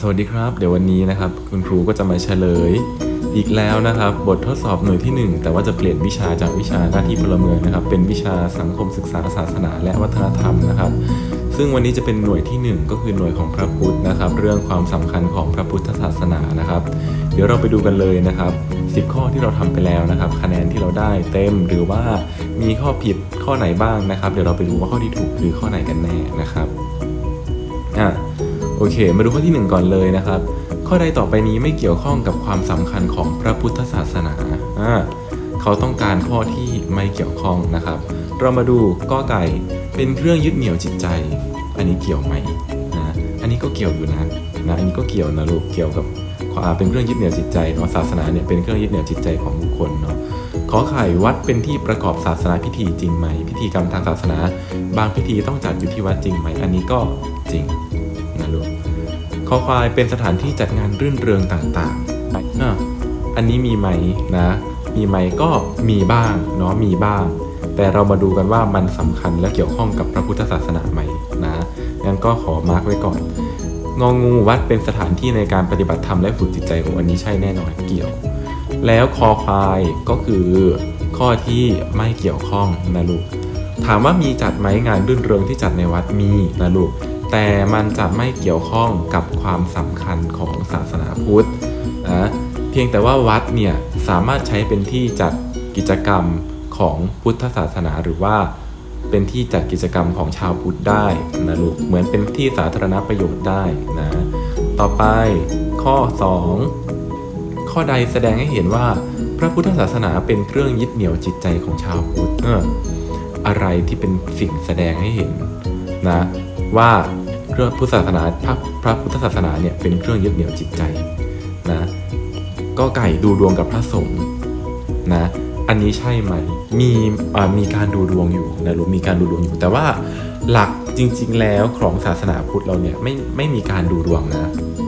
สวัสดีครับ เดี๋ยววันนี้นะครับ คุณครูก็จะมาเฉลย อีกแล้วนะครับ บททดสอบหน่วยที่ 1 แต่ว่าจะเปลี่ยนวิชาจากวิชาหน้าที่พลเมืองนะครับ เป็นวิชาสังคมศึกษาศาสนาและวัฒนธรรมนะครับ ซึ่งวันนี้จะเป็นหน่วยที่ 1 ก็คือหน่วยของพระพุทธนะครับ เรื่องความสำคัญของพระพุทธศาสนานะครับ เดี๋ยวเราไปดูกันเลยนะครับ10 ข้อที่เราทำไปแล้วนะครับ คะแนนที่เราได้เต็มหรือว่ามีข้อผิดข้อไหนบ้างนะครับ เดี๋ยวเราไปดูว่าข้อที่ถูกคือข้อไหนกันแน่นะครับอะ โอเค มาดูข้อที่ 1 ก่อนเลยนะครับ ข้อใดต่อไปนี้ไม่เกี่ยวข้องกับความสำคัญของพระพุทธศาสนาอ่าเขาต้องการข้อที่ไม่เกี่ยวข้องนะครับ เรามาดูก้อไก่เป็นเครื่องยึดเหนี่ยวจิตใจ อันนี้เกี่ยวไหมนะอันนี้ก็เกี่ยวอยู่นะนะอันนี้ก็เกี่ยวนะลูกเกี่ยวกับเป็นเครื่องยึดเหนี่ยวจิตใจเนาะศาสนาเนี่ยเป็นเครื่องยึดเหนี่ยวจิตใจของบุคคลเนาะขอไข่วัดเป็นที่ประกอบศาสนาพิธีจริงไหม พิธีกรรมทางศาสนา บางพิธีต้องจัดอยู่ที่วัดจริงไหม อันนี้ก็จริง อควายเป็นสถานที่จัดงานรื่นเริงต่างๆอะอันนี้มีไหมนะ มีไหมก็มีบ้างเนาะมีบ้าง แต่เรามาดูกันว่ามันสำคัญและเกี่ยวข้องกับพระพุทธศาสนาไหมนะงั้นก็ขอมาร์กไว้ก่อนงองูวัดเป็นสถานที่ในการปฏิบัติธรรมและฝึกจิตใจของอันนี้ใช่แน่นอนเกี่ยว แล้วคอควายก็คือข้อที่ไม่เกี่ยวข้องนะลูกถามว่ามีจัดไหมงานรื่นเริงที่จัดในวัดมีนะลูก แต่มันจะไม่เกี่ยวข้องกับความสำคัญของศาสนาพุทธนะเพียงแต่ว่าวัดเนี่ยสามารถใช้เป็นที่จัดกิจกรรมของพุทธศาสนาหรือว่าเป็นที่จัดกิจกรรมของชาวพุทธได้นะลูกเหมือนเป็นที่สาธารณประโยชน์ได้นะต่อไปข้อ 2 ข้อใดแสดงให้เห็นว่าพระพุทธศาสนาเป็นเครื่องยึดเหนี่ยวจิตใจของชาวพุทธเอออะไรที่เป็นสิ่งแสดงให้เห็นนะว่า พระพุทธศาสนาพระพระพุทธศาสนาเนี่ยเป็นเครื่องยึดเหนี่ยวจิตใจนะก็ไก่ดูดวงกับพระสงฆ์นะอันนี้ใช่ไหมมีมีการดูดวงอยู่นะรู้มีการดูดวงอยู่ แต่ว่าหลักจริง ๆ แล้วของศาสนาพุทธเราเนี่ยไม่ไม่มีการดูดวงนะ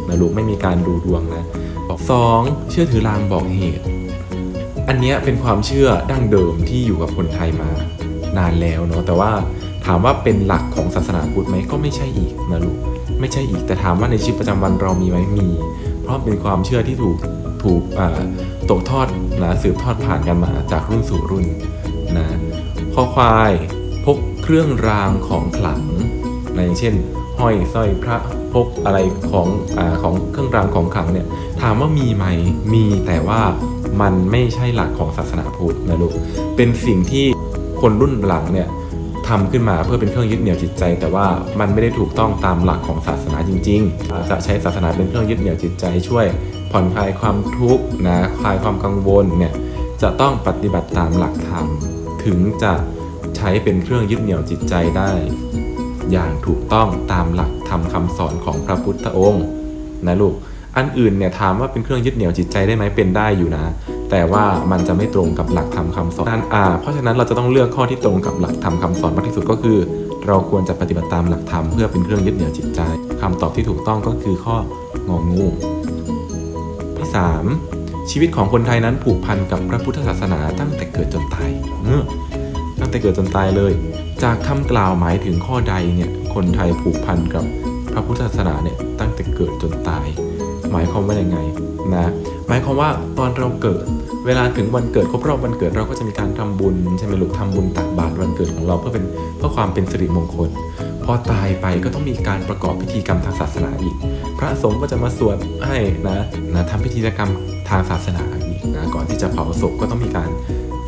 นะรู้ไม่มีการดูดวงนะบอกสองเชื่อถือลางบอกเหตุ อันนี้เป็นความเชื่อดั้งเดิมที่อยู่กับคนไทยมานานแล้วเนาะแต่ว่า ถามว่าเป็นหลักของศาสนาพุทธไหมก็ไม่ใช่อีกนะลูกไม่ใช่อีกแต่ถามว่าในชีวิตประจำวันเรามีไหมมี เพราะเป็นความเชื่อที่ถูกถูกตกทอดนะสืบทอดผ่านกันมาจากรุ่นสู่รุ่นนะข้อควายพกเครื่องรางของขลังนะอย่างเช่น ห้อยสร้อยพระพกอะไรของอของเครื่องรางของขลังเนี่ยถามว่ามีไหมมีแต่ว่ามันไม่ใช่หลักของศาสนาพุทธนะลูกเป็นสิ่งที่คนรุ่นหลังเนี่ย ทำขึ้นมาเพื่อเป็นเครื่องยึดเหนี่ยวจิตใจ แต่ว่ามันไม่ได้ถูกต้องตามหลักของศาสนาจริงๆ จะใช้ศาสนาเป็นเครื่องยึดเหนี่ยวจิตใจ ช่วยผ่อนคลายความทุกข์นะคลายความกังวลเนี่ยจะต้องปฏิบัติตามหลักธรรมถึงจะใช้เป็นเครื่องยึดเหนี่ยวจิตใจได้ อย่างถูกต้องตามหลักธรรมคำสอนของพระพุทธองค์นะลูกอันอื่นเนี่ยถามว่าเป็นเครื่องยึดเหนี่ยวจิตใจได้ไหมเป็นได้อยู่นะ แต่ว่ามันจะไม่ตรงกับหลักธรรมคำสอนนั่นอ่าเพราะฉะนั้นเราจะต้องเลือกข้อที่ตรงกับหลักธรรมคำสอนมากที่สุดก็คือ เราควรจะปฏิบัติตามหลักธรรมเพื่อเป็นเครื่องยึดเหนี่ยวจิตใจคำตอบที่ถูกต้องก็คือข้ององูที่สามชีวิตของคนไทยนั้นผูกพันกับพระพุทธศาสนาตั้งแต่เกิดจนตายตั้งแต่เกิดจนตายเลย จากคำกล่าวหมายถึงข้อใดเนี่ยคนไทยผูกพันกับพระพุทธศาสนาเนี่ยตั้งแต่เกิดจนตาย หมายความว่ายังไงนะหมายความว่าตอนเราเกิด เวลาถึงวันเกิดครบรอบวันเกิดเราก็จะมีการทำบุญใช่ไหมลูกทำบุญตักบาตรวันเกิดของเราเพื่อเป็นเพื่อความเป็นสิริมงคล พอตายไปก็ต้องมีการประกอบพิธีกรรมทางศาสนาอีก พระสงฆ์ก็จะมาสวดให้นะนะทำพิธีกรรมทางศาสนาอีกนะก่อนที่จะเผาศพก็ต้องมีการ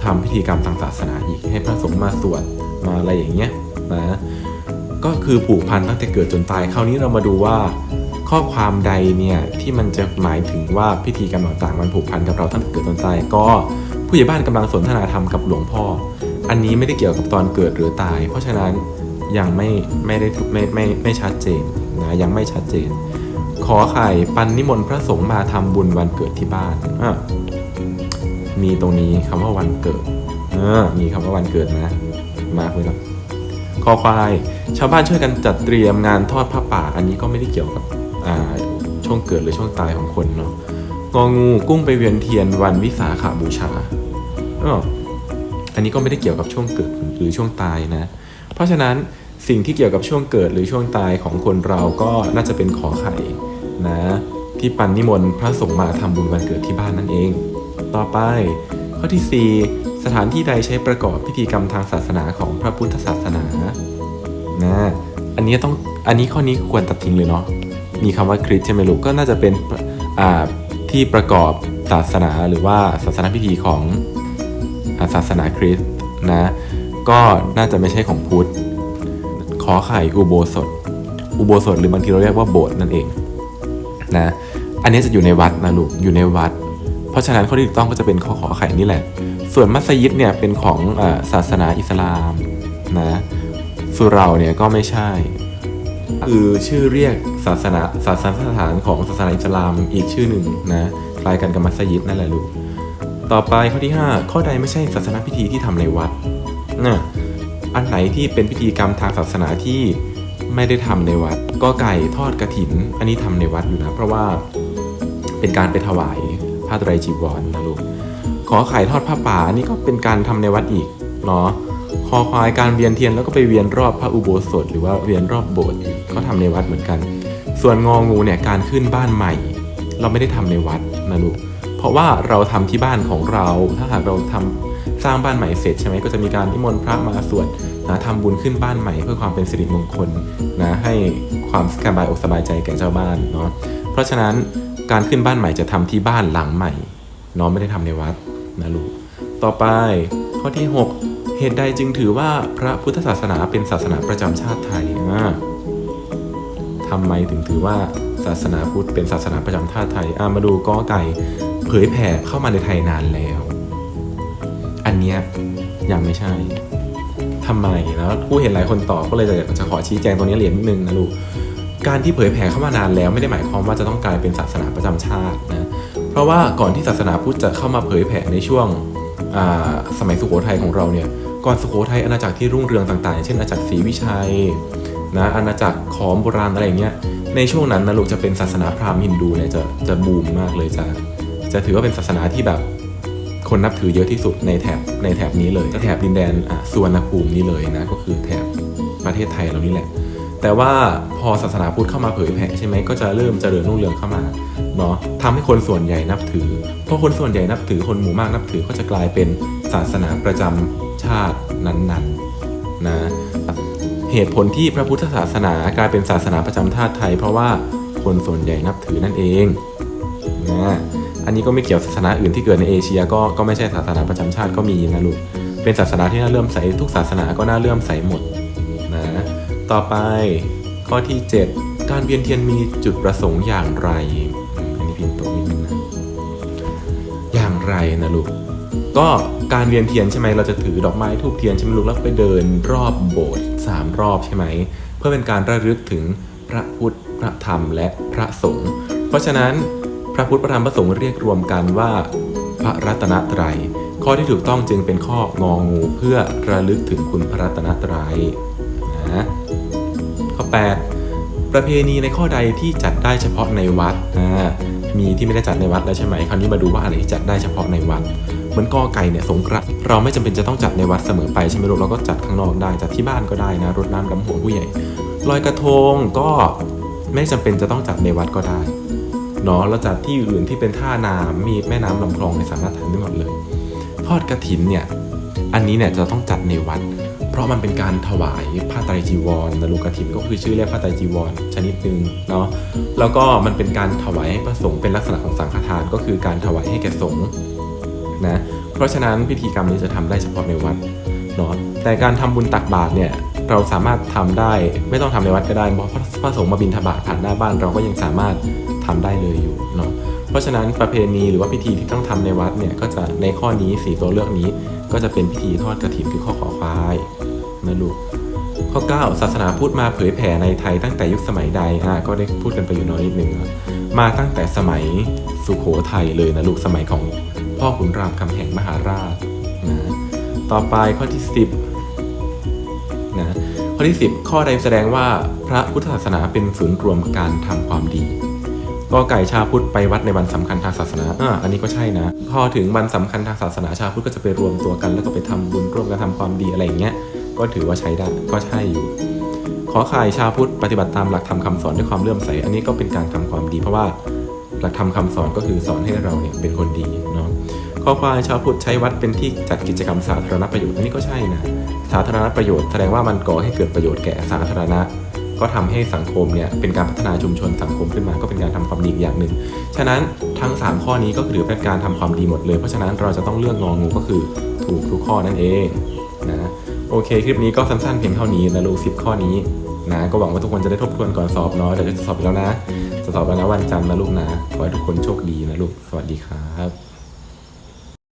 ทำพิธีกรรมทางศาสนาอีก ให้พระสงฆ์มาสวดมาอะไรอย่างเงี้ยนะก็คือผูกพันตั้งแต่เกิดจนตายคราวนี้เรามาดูว่า ข้อความใดเนี่ยที่มันจะหมายถึงว่าพิธีกรรมต่างๆมันผูกพันกับเราตั้งแต่เกิดจนตายก็ผู้ใหญ่บ้านกำลังสนทนาธรรมกับหลวงพ่อ อันนี้ไม่ได้เกี่ยวกับตอนเกิดหรือตาย เพราะฉะนั้นยังไม่ไม่ได้ไม่ไม่ไม่ไม่ชัดเจนนะยังไม่ชัดเจน ขอไข่ปันนิมนต์พระสงฆ์มาทำบุญวันเกิดที่บ้านอะมีตรงนี้คำว่าวันเกิดเออมีคำว่าวันเกิดนะ มาร์กไว้แล้วคอควาย ชาวบ้านช่วยกันจัดเตรียมงานทอดผ้าป่า อันนี้ก็ไม่ได้เกี่ยวกับ ช่วงเกิดหรือช่วงตายของคนเนาะงองูกุ้งไปเวียนเทียนวันวิสาขาบูชาเอออันนี้ก็ไม่ได้เกี่ยวกับช่วงเกิดหรือช่วงตายนะ เพราะฉะนั้นสิ่งที่เกี่ยวกับช่วงเกิดหรือช่วงตายของคนเราก็น่าจะเป็นขอไข่นะที่ปันนิมนต์พระสงฆ์มาทำบุญวันเกิดที่บ้านนั่นเอง ต่อไป ข้อที่ 4 สถานที่ใดใช้ประกอบพิธีกรรมทางศาสนาของพระพุทธศาสนานะอันนี้ต้องอันนี้ข้อนี้ควรตัดทิ้งเลยเนาะ มีคำว่าคริสใช่ไหมลูกก็น่าจะเป็นที่ประกอบศาสนาหรือว่าศาสนาพิธีของศาสนาคริสต์นะก็น่าจะไม่ใช่ของพุทธขอไข่อุโบสถ อุโบสถหรือบางทีเราเรียกว่าโบสถ์นั่นเองนะอันนี้จะอยู่ในวัดนะลูกอยู่ในวัด เพราะฉะนั้นข้อที่ถูกต้องก็จะเป็นข้อขอไข่นี่แหละ ส่วนมัสยิดเนี่ยเป็นของศาสนาอิสลามนะสุเหราเนี่ยก็ไม่ใช่ คือชื่อเรียกศาสนาศาสนสถานของศาสนาอิสลามอีกชื่อหนึ่งนะคล้ายกันกับมัสยิดนั่นแหละลูกต่อไปข้อที่ 5 ข้อใดไม่ใช่ศาสนาพิธีที่ทำในวัดนะอันไหนที่เป็นพิธีกรรมทางศาสนาที่ไม่ได้ทำในวัด ก็ไก่ทอดกระถิน อันนี้ทำในวัดอยู่นะ เพราะว่าเป็นการไปถวายผ้าไตรจีวรนะลูกขอไข่ทอดผ้าป่านนี่ก็เป็นการทำในวัดอีกเนาะ คอควายการเวียนเทียนแล้วก็ไปเวียนรอบพระอุโบสถ หรือว่าเวียนรอบโบสถ์ก็ทำในวัดเหมือนกัน ส่วนงองูเนี่ยการขึ้นบ้านใหม่ เราไม่ได้ทำในวัดนะลูกเพราะว่าเราทำที่บ้านของเรา ถ้าหากเราทำสร้างบ้านใหม่เสร็จใช่ไหมก็จะมีการนิมนต์พระมาสวดนะทำบุญขึ้นบ้านใหม่ เพื่อความเป็นสิริมงคลนะให้ความสบายอกสบายใจแก่เจ้าบ้านเนาะเพราะฉะนั้นการขึ้นบ้านใหม่จะทำที่บ้านหลังใหม่เนาะไม่ได้ทำในวัดนะลูกต่อไปข้อที่ 6 เหตุใดจึงถือว่าพระพุทธศาสนาเป็นศาสนาประจำชาติไทยอ่าทำไมถึงถือว่าศาสนาพุทธเป็นศาสนาประจำชาติไทยอ่ามาดูก้อไก่เผยแผ่เข้ามาในไทยนานแล้ว อันเนี้ยยังไม่ใช่ทำไมแล้วผู้เห็นหลายคนตอบก็เลยจะจะขอชี้แจงตรงนี้เหรียญนิดนึงนะลูกการที่เผยแผ่เข้ามานานแล้วไม่ได้หมายความว่าจะต้องกลายเป็นศาสนาประจำชาตินะเพราะว่าก่อนที่ศาสนาพุทธจะเข้ามาเผยแผ่ในช่วงสมัยสุโขทัยของเราเนี่ย ก่อนสุโขทัยอาณาจักรที่รุ่งเรืองต่างๆ เช่นอาณาจักรศรีวิชัยนะอาณาจักรขอมโบราณอะไรอย่างเงี้ยในช่วงนั้นนะลูกจะเป็นศาสนาพราหมณ์ฮินดูเนี่ยจะจะบูมมากเลยจะจะถือว่าเป็นศาสนาที่แบบคนนับถือเยอะที่สุดในแถบในแถบนี้เลยแถบดินแดนอะสุวรรณภูมินี่เลยนะก็คือแถบประเทศไทยเรานี่แหละ แต่ว่าพอศาสนาพุทธเข้ามาเผยแผ่ใช่ไหมก็จะเริ่มเจริญรุ่งเรืองเข้ามาเนาะทำให้คนส่วนใหญ่นับถือพอคนส่วนใหญ่นับถือคนหมู่มากนับถือก็จะกลายเป็น ศาสนาประจำชาตินั้นๆนะเหตุผลที่พระพุทธศาสนากลายเป็นศาสนาประจำชาติไทย เพราะว่าคนส่วนใหญ่นับถือนั่นเองนะอันนี้ก็ไม่เกี่ยวศาสนาอื่นที่เกิดในเอเชียก็ก็ไม่ใช่ศาสนาประจำชาติก็มีนะลูกเป็นศาสนาที่น่าเลื่อมใสทุกศาสนาก็น่าเลื่อมใสหมดนะต่อไปข้อที่ 7 การเวียนเทียนมีจุดประสงค์อย่างไร อันนี้พิมพ์ตัวนิดนึงนะอย่างไรนะลูก ก็การเวียนเทียนใช่ไหมเราจะถือดอกไม้ทูบเทียนใช่ไหมลูกแล้วไปเดินรอบโบสถ์สามรอบใช่ไหมเพื่อเป็นการระลึกถึงพระพุทธพระธรรมและพระสงฆ์เพราะฉะนั้นพระพุทธพระธรรมพระสงฆ์เรียกรวมกันว่าพระรัตนตรัยข้อที่ถูกต้องจึงเป็นข้ององูเพื่อระลึกถึงคุณพระรัตนตรัยนะข้อ 8 ประเพณีในข้อใดที่จัดได้เฉพาะในวัดอ่ามีที่ไม่ได้จัดในวัดแล้วใช่ไหมคราวนี้มาดูว่าอะไรที่จัดได้เฉพาะในวัด เหมือนกอไก่เนี่ยสงกรานต์เราไม่จำเป็นจะต้องจัดในวัดเสมอไปใช่ไหมลูกเราก็จัดข้างนอกได้จัดที่บ้านก็ได้นะรดน้ำดำหัวผู้ใหญ่ลอยกระทงก็ไม่จำเป็นจะต้องจัดในวัดก็ได้เนาะเราจัดที่อื่นที่เป็นท่าน้ำมีแม่น้ำลำคลองในสามารถทำได้หมดเลย ทอดกระถินเนี่ยอันนี้เนี่ยจะต้องจัดในวัด เพราะมันเป็นการถวายผ้าไตรจีวรนะลูกกระถินก็คือชื่อเรียกผ้าไตรจีวร ชนิดหนึ่งเนาะแล้วก็มันเป็นการถวายให้พระสงฆ์เป็นลักษณะของสังฆทานก็คือการถวายให้แก่สงฆ์ นะเพราะฉะนั้นพิธีกรรมนี้จะทำได้เฉพาะในวัดเนาะแต่การทำบุญตักบาตรเนี่ยเราสามารถทำได้ไม่ต้องทำในวัดก็ได้เพราะพระสงฆ์มาบิณฑบาตผ่านหน้าบ้านเราก็ยังสามารถทำได้เลยอยู่เนาะเพราะฉะนั้นประเพณีหรือว่าพิธีที่ต้องทำในวัดเนี่ยก็จะในข้อนี้สีตัวเลือกนี้ ก็จะเป็นพิธีทอดกระถิ่นคือข้อขอควายนะลูกข้อ 9 ศาสนาพุทธมาเผยแผ่ในไทยตั้งแต่ยุคสมัยใดอ่าก็ได้พูดกันไปอยู่น้อยนิดหนึ่งมาตั้งแต่สมัยสุโขทัยเลยนะลูกสมัยของ พ่อขุนรามคำแหงมหาราชนะต่อไปข้อที่ 10นะข้อที่ 10 ข้อใดแสดงว่าพระพุทธศาสนาเป็นศูนย์รวมการทำความดีก็ไก่ชาวพุทธไปวัดในวันสำคัญทางศาสนาอ่าอันนี้ก็ใช่นะ พอถึงวันสำคัญทางศาสนาชาวพุทธก็จะไปรวมตัวกัน แล้วก็ไปทำบุญร่วมกันทำความดีอะไรอย่างเงี้ย ก็ถือว่าใช้ได้ก็ใช่อยู่ข้อขอข่ายชาวพุทธปฏิบัติตามหลักธรรมคำสอนด้วยความเลื่อมใส อันนี้ก็เป็นการทำความดี เพราะว่าหลักธรรมคำสอนก็คือสอนให้เราเนี่ยเป็นคนดีเนาะ ข้อควายชาวพุทธใช้วัดเป็นที่จัดกิจกรรมสาธารณประโยชน์อันนี้ก็ใช่นะ สาธารณประโยชน์แสดงว่ามันก่อให้เกิดประโยชน์แก่สาธารณะ ก็ทำให้สังคมเนี่ยเป็นการพัฒนาชุมชนสังคมขึ้นมา ก็เป็นการทำความดีอย่างหนึ่ง ฉะนั้นทั้ง 3 ข้อนี้ก็ถือเป็นการทำความดีหมดเลย เพราะฉะนั้นเราจะต้องเลือกงองูก็คือถูกทุกข้อนั่นเองนะโอเคคลิปนี้ก็สั้นๆเพียงเท่านี้นะลูกสิบข้อนี้นะก็หวังว่าทุกคนจะได้ทบทวนก่อนสอบเนาะเดี๋ยวจะสอบอีกแล้วนะจะสอบแล้ววันจันทร์นะลูกนะขอให้ทุกคนโชคดีนะลูกสวัสดีครับ